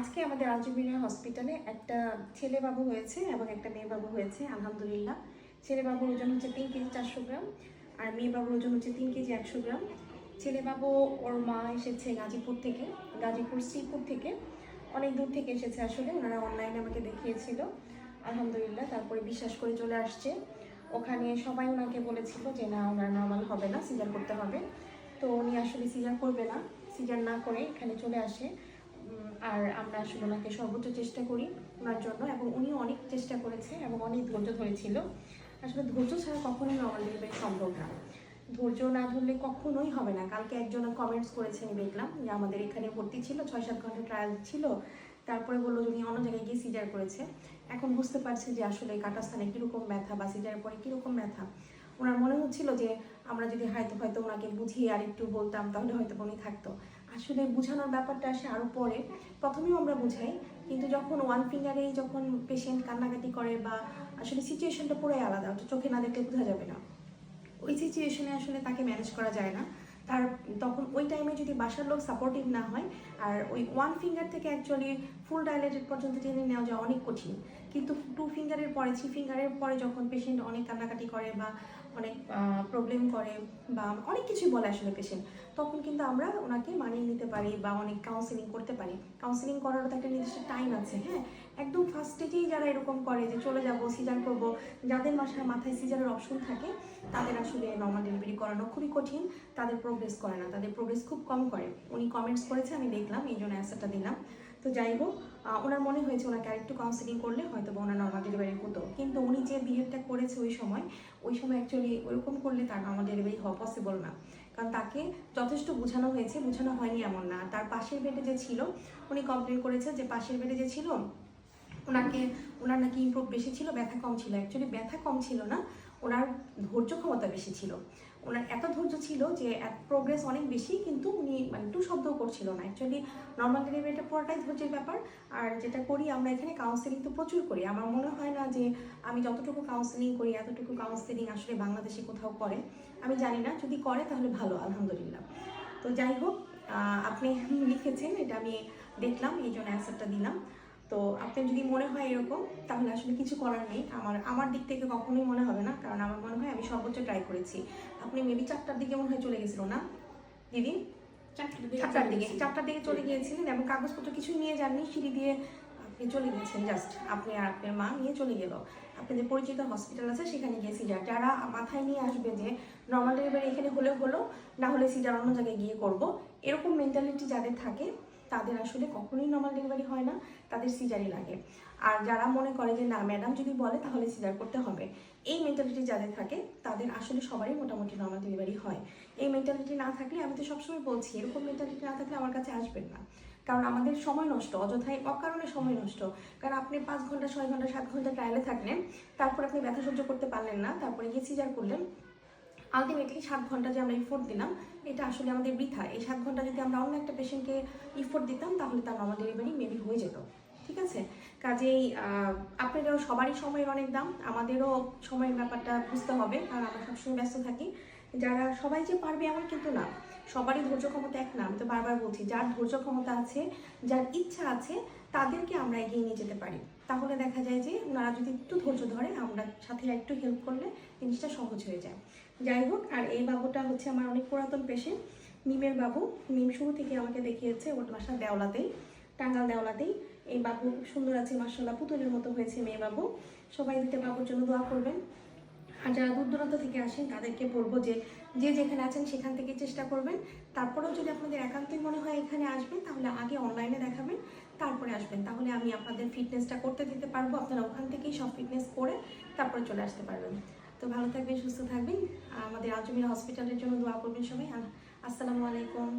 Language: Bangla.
আজকে আমাদের আলজুবিনা হসপিটালে একটা ছেলে বাবু হয়েছে এবং একটা মেয়ে বাবু হয়েছে, আলহামদুলিল্লাহ। ছেলে বাবুর ওজন হচ্ছে তিন কেজি চারশো গ্রাম আর মেয়ে বাবুর ওজন হচ্ছে তিন কেজি একশো গ্রাম। ছেলে বাবু ওর মা এসেছে গাজীপুর থেকে, গাজীপুর শ্রীপুর থেকে। অনেক দূর থেকে এসেছে আসলে, ওনারা অনলাইনে আমাকে দেখিয়েছিল। আলহামদুলিল্লাহ, তারপরে বিশ্বাস করে চলে আসছে। ওখানে সবাই ওনাকে বলেছিল যে না, ওনার নর্মাল হবে না, সিজার করতে হবে। তো উনি আসলে সিজার করবে না, সিজার না করে এখানে চলে আসে। আর আমরা আসলে ওনাকে সর্বোচ্চ চেষ্টা করি ওনার জন্য, এবং উনি অনেক চেষ্টা করেছে এবং অনেক ধৈর্য ধরেছিল। আসলে ধৈর্য ছাড়া কখনোই নর্মাল ডেলিভারি সম্ভব না। ধৈর্য না ধরলে কখনোই হবে না। কালকে একজন কমেন্টস করেছে আমি দেখলাম যে আমাদের এখানে ভর্তি ছিল ছয় সাত ঘণ্টা ট্রায়াল ছিল, তারপরে বলল উনি অন্য জায়গায় গিয়ে সিজার করেছে। এখন বুঝতে পারছে যে আসলে কাটা স্থানে কীরকম ব্যথা বা সিজারের পরে কীরকম ব্যথা। ওনার মনে হচ্ছিল যে আমরা যদি হয়তো হয়তো ওনাকে বুঝিয়ে আর একটু বলতাম, তাহলে হয়তো উনি থাকতো। আসলে বোঝানোর ব্যাপারটা আসে আরও পরে। প্রথমেও আমরা বুঝাই, কিন্তু যখন ওয়ান ফিঙ্গারেই যখন পেশেন্ট কান্নাকাটি করে বা আসলে সিচুয়েশনটা পুরো আলাদা চোখে না দেখলে বোঝা যাবে না। ওই সিচুয়েশনে আসলে তাকে ম্যানেজ করা যায় না। তার তখন ওই টাইমে যদি বাসার লোক সাপোর্টিভ না হয়, আর ওই ওয়ান ফিঙ্গার থেকে অ্যাকচুয়ালি ফুল ডাইলেটেড পর্যন্ত টেনে নেওয়া যায় অনেক কঠিন। কিন্তু টু ফিঙ্গারের পরে থ্রি ফিঙ্গারের পরে যখন পেশেন্ট অনেক কান্নাকাটি করে বা অনেক প্রবলেম করে বা অনেক কিছুই বলে আসলে পেশেন্ট তখন কিন্তু আমরা ওনাকে মানিয়ে নিতে পারি বা অনেক কাউন্সিলিং করতে পারি। কাউন্সিলিং করারও তো একটা নির্দিষ্ট টাইম আছে হ্যাঁ? একদম ফার্স্ট স্টেজেই যারা এরকম করে যে চলে যাব সিজার করব, যাদের মাসায় মাথায় সিজারের অপশন থাকে, তাদের আসলে নর্মাল ডেলিভারি করানো খুবই কঠিন, তাদের প্রোগ্রেস করে না। তাদের প্রোগ্রেস খুব কম করে। উনি কমেন্টস করেছে, আমি দেখলাম, এই জন্য অ্যান্সারটা দিলাম। তো যাই হোক ওনার মনে হয়েছে ওনাকে আরেকটু কাউন্সিলিং করলে হয়তো বা ওনার নর্মাল কিন্তু উনি যে বিহেভটা করেছে ওই সময় ওই সময় অ্যাকচুয়ালি ওইরকম করলে তার আমাদের ডেলিভারি হওয়া পসিবল না। কারণ তাকে যথেষ্ট বোঝানো হয়েছে, বোঝানো হয়নি এমন না। তার পাশের বেডে যে ছিল, উনি কমপ্লেন করেছে যে পাশের বেডে যে ছিল ওনাকে ওনার নাকি ইম্প্রুভ বেশি ছিল, ব্যথা কম ছিল। অ্যাকচুয়ালি ব্যথা কম ছিল না ওনার ধৈর্য ক্ষমতা বেশি ছিল। ওনার এত ধৈর্য ছিল যে প্রোগ্রেস অনেক বেশি কিন্তু উনি মানে টু শব্দও করছিল না। অ্যাকচুয়ালি নর্মাল ডেলিভারিটা পুরোটাই ধৈর্যের ব্যাপার। আর যেটা করি, আমরা এখানে কাউন্সেলিং তো প্রচুর করি। আমার মনে হয় না যে, আমি যতটুকু কাউন্সেলিং করি, এতটুকু কাউন্সেলিং আসলে বাংলাদেশে কোথাও করে। আমি জানি না, যদি করে তাহলে ভালো, আলহামদুলিল্লাহ। তো যাই হোক আপনি লিখেছেন, এটা আমি দেখলাম, এই জন্য অ্যান্সারটা দিলাম। তো আপনার যদি মনে হয় এরকম তাহলে আসলে কিছু করার নেই। আমার আমার দিক থেকে কখনোই মনে হবে না কারণ আমার মনে হয় আমি সর্বোচ্চ ট্রাই করেছি। আপনি মেবি চারটার দিকে মনে হয় চলে গেছিল না? দিদি? চারটার দিকে চারটার দিকে চলে গিয়েছিলেন এবং কাগজপত্র কিছুই নিয়ে যাননি সিঁড়ি দিয়ে আপনি চলে গেছেন জাস্ট আপনি আর আপনার মা নিয়ে চলে গেল। আপনাদের পরিচিত হসপিটাল আছে সেখানে গিয়ে সিজার যারা মাথায় নিয়ে আসবে যে নর্মাল ডেলিভারি এখানে হলে হলো না হলে সিজার অন্য জায়গায় গিয়ে করব এরকম মেন্টালিটি যাদের থাকে তাদের আসলে কখনোই নর্মাল ডেলিভারি হয় না, তাদের সিজারই লাগে। আর যারা মনে করে যে, না ম্যাডাম যদি বলে, তাহলে সিজার করতে হবে। এই মেন্টালিটি যাদের থাকে, তাদের আসলে সবারই মোটামুটি নর্মাল ডেলিভারি হয়। এই মেন্টালিটি না থাকলে, আমি তো সবসময় বলছি, এরকম মেন্টালিটি না থাকলে আমার কাছে আসবেন না। কারণ আমাদের সময় নষ্ট, অযথাই অকারণে সময় নষ্ট। কারণ আপনি পাঁচ ঘণ্টা, ছয় ঘণ্টা, সাত ঘণ্টা ট্রায়ালে থাকলেন, তারপর আপনি ব্যথা সহ্য করতে পারলেন না, তারপরে গিয়ে সিজার করলেন আলটিমেটলি সাত ঘণ্টা যে আমরা ইফোর্ট দিলাম, এটা আসলে আমাদের বৃথা। এই সাত ঘণ্টা যদি আমরা অন্য একটা পেশেন্টকে ইফোর্ট দিতাম, তাহলে তার নর্মাল ডেলিভারি মেবি হয়ে যেত। ঠিক আছে? কাজেই আপনাদেরও সবারই সময়ের অনেক দাম, আমাদেরও সময়ের ব্যাপারটা বুঝতে হবে, কারণ আমরা সবসময় ব্যস্ত থাকি। যারা সবাই যে পারবে এমন কিন্তু না। সবারই ধৈর্য ক্ষমতা এক না, আমি তো বারবার বলছি, যার ধৈর্য ক্ষমতা আছে, যার ইচ্ছা আছে, তাদেরকে আমরা এগিয়ে নিয়ে যেতে পারি। তাহলে দেখা যায় যে, ওনারা যদি একটু ধৈর্য ধরে, আমরা সাথে একটু হেল্প করলে জিনিসটা সহজ হয়ে যায়। যাই হোক, আর এই বাবুটা হচ্ছে আমার অনেক পুরাতন পেশেন্ট মিমের বাবু। মিম শুরু থেকে আমাকে দেখিয়েছে, ওর বাসা দেওলাতেই, টাঙ্গাল দেওলাতেই। এই বাবু সুন্দর আছে মার্শাল্লাহ পুতুলের মতো হয়েছে মেয়ে বাবু। সবাই দুটো বাবুর জন্য দোয়া করবেন। আর যারা দূর দূরান্ত থেকে আসেন, তাদেরকে বলব যে যে যেখানে আছেন সেখান থেকে চেষ্টা করবেন। তারপরেও যদি আপনাদের একান্তই মনে হয় এখানে আসবেন, তাহলে আগে অনলাইনে দেখাবেন, তারপরে আসবেন। তাহলে আমি আপনাদের ফিটনেসটা করতে দিতে পারব। আপনারা ওখান থেকেই সব ফিটনেস করে তারপরে চলে আসতে পারবেন। তো ভালো থাকবেন সুস্থ থাকবেন। আমাদের আজমির হসপিটালের জন্য দোয়া করবেন সবাই। আসসালামু আলাইকুম।